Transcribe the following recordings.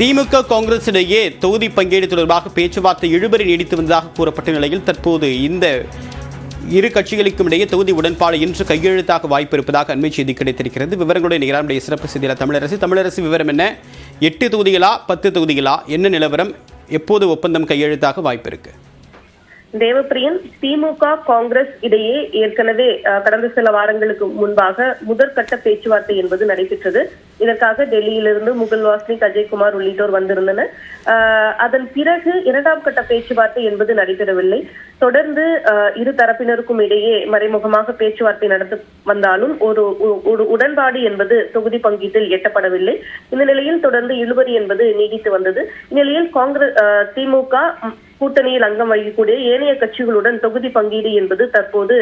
திமுக காங்கிரஸ் இடையே தொகுதி பங்கீடு தொடர்பாக பேச்சுவார்த்தை இழுபறி நீடித்து வந்ததாக கூறப்பட்ட நிலையில் தற்போது இந்த இரு கட்சிகளுக்கும் இடையே தொகுதி உடன்பாடு இன்று கையெழுத்தாக வாய்ப்பு இருப்பதாக அண்மை செய்தி கிடைத்திருக்கிறது. விவரங்களுடைய நிகழ்ச்சியுடைய சிறப்பு செய்தியில் தமிழரசு. தமிழரசு விவரம் என்ன? எட்டு தொகுதிகளா பத்து தொகுதிகளா? என்ன நிலவரம்? எப்போது ஒப்பந்தம் கையெழுத்தாக வாய்ப்பு இருக்குது தேவப்பிரியன் திமுக காங்கிரஸ் இடையே ஏற்கனவே அஹ், கடந்த சில வாரங்களுக்கு முன்பாக முதற்கட்ட பேச்சுவார்த்தை என்பது நடைபெற்றது. இதற்காக டெல்லியிலிருந்து முகுல் வாஸ்னிக் அஜய்குமார் உள்ளிட்டோர் வந்திருந்தனர். அதன் பிறகு இரண்டாம் கட்ட பேச்சுவார்த்தை என்பது நடைபெறவில்லை. தொடர்ந்து அஹ், இரு தரப்பினருக்கும் இடையே மறைமுகமாக பேச்சுவார்த்தை நடந்து வந்தாலும் ஒரு ஒரு- ஒரு உடன்பாடு என்பது தொகுதி பங்கீட்டில் எட்டப்படவில்லை. இந்த நிலையில் தொடர்ந்து இழுபறி என்பது நீடித்து வந்தது. இந்நிலையில் காங்கிரஸ் அஹ், திமுக கூட்டணியில் அங்கம் வகிக்கக்கூடிய ஏனைய கட்சிகளுடன் தொகுதி பங்கீடு என்பது தற்போது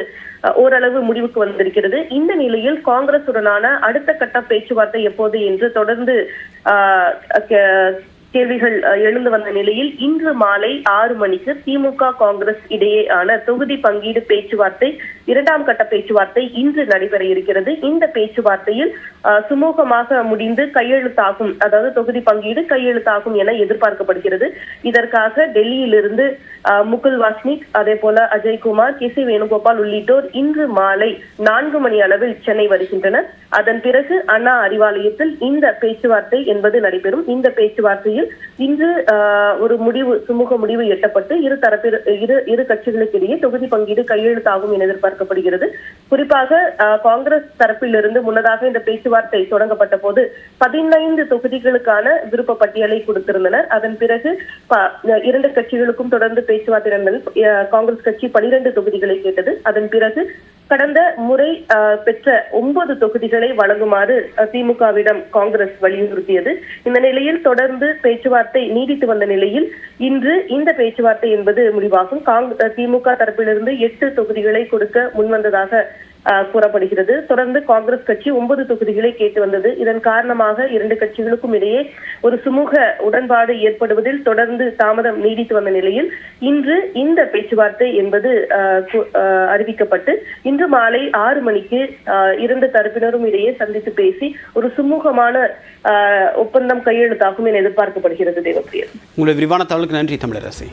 ஓரளவு முடிவுக்கு வந்திருக்கிறது. இந்த நிலையில் காங்கிரசுடனான அடுத்த கட்ட பேச்சுவார்த்தை எப்போது என்று தொடர்ந்து கேள்விகள் எழுந்து வந்த நிலையில் இன்று மாலை ஆறு மணிக்கு திமுக காங்கிரஸ் இடையேயான தொகுதி பங்கீடு பேச்சுவார்த்தை இரண்டாம் கட்ட பேச்சுவார்த்தை இன்று நடைபெற இருக்கிறது. இந்த பேச்சுவார்த்தையில் சுமூகமாக முடிந்து கையெழுத்தாகும் அதாவது தொகுதி பங்கீடு கையெழுத்தாகும் என எதிர்பார்க்கப்படுகிறது. இதற்காக டெல்லியிலிருந்து அஹ், முகுல் வாஸ்னிக் அதே போல அஜய்குமார் கே சி வேணுகோபால் உள்ளிட்டோர் இன்று மாலை நான்கு மணி அளவில் சென்னை வருகின்றனர். அதன் பிறகு அண்ணா அறிவாலயத்தில் இந்த பேச்சுவார்த்தை என்பது நடைபெறும். இந்த பேச்சுவார்த்தையில் இன்று ஒரு முடிவு சுமூக முடிவு எட்டப்பட்டு இரு தரப்பில் இரு இரு கட்சிகளுக்கு இடையே தொகுதி பங்கீடு கையெழுத்தாகும் என எதிர்பார்க்கப்படுகிறது. குறிப்பாக காங்கிரஸ் தரப்பிலிருந்து முன்னதாக இந்த பேச்சுவார்த்தை தொடங்கப்பட்ட போது பதினைந்து தொகுதிகளுக்கான விருப்ப பட்டியலை கொடுத்திருந்தனர். அதன் பிறகு இரண்டு கட்சிகளுக்கும் தொடர்ந்து பேச்சுவார்த்தை அஹ், காங்கிரஸ் கட்சி பனிரெண்டு தொகுதிகளை கேட்டது. அதன் பிறகு கடந்த முறை பெற்ற ஒன்பது தொகுதிகளை வழங்குமாறு அஹ், திமுகவிடம் காங்கிரஸ் வலியுறுத்தியது. இந்த நிலையில் தொடர்ந்து பேச்சுவார்த்தை நீடித்து வந்த நிலையில் இன்று இந்த பேச்சுவார்த்தை என்பது முடிவாகும். காங்- திமுக தரப்பிலிருந்து எட்டு தொகுதிகளை கொடுக்க முன்வந்ததாக கூறப்படுகிறது. தொடர்ந்து காங்கிரஸ் கட்சி ஒன்பது தொகுதிகளை கேட்டு வந்தது. இதன் காரணமாக இரண்டு கட்சிகளுக்கும் இடையே ஒரு சுமூக உடன்பாடு ஏற்படுவதில் தொடர்ந்து தாமதம் நீடித்து வந்த நிலையில் இன்று இந்த பேச்சுவார்த்தை என்பது அறிவிக்கப்பட்டு இன்று மாலை ஆறு மணிக்கு இரண்டு தரப்பினரும் இடையே சந்தித்து பேசி ஒரு சுமூகமான ஒப்பந்தம் கையெழுத்தாகும் என எதிர்பார்க்கப்படுகிறது தேவப்பிரியன் உங்களுடைய விரிவான தகவலுக்கு நன்றி தமிழரசி.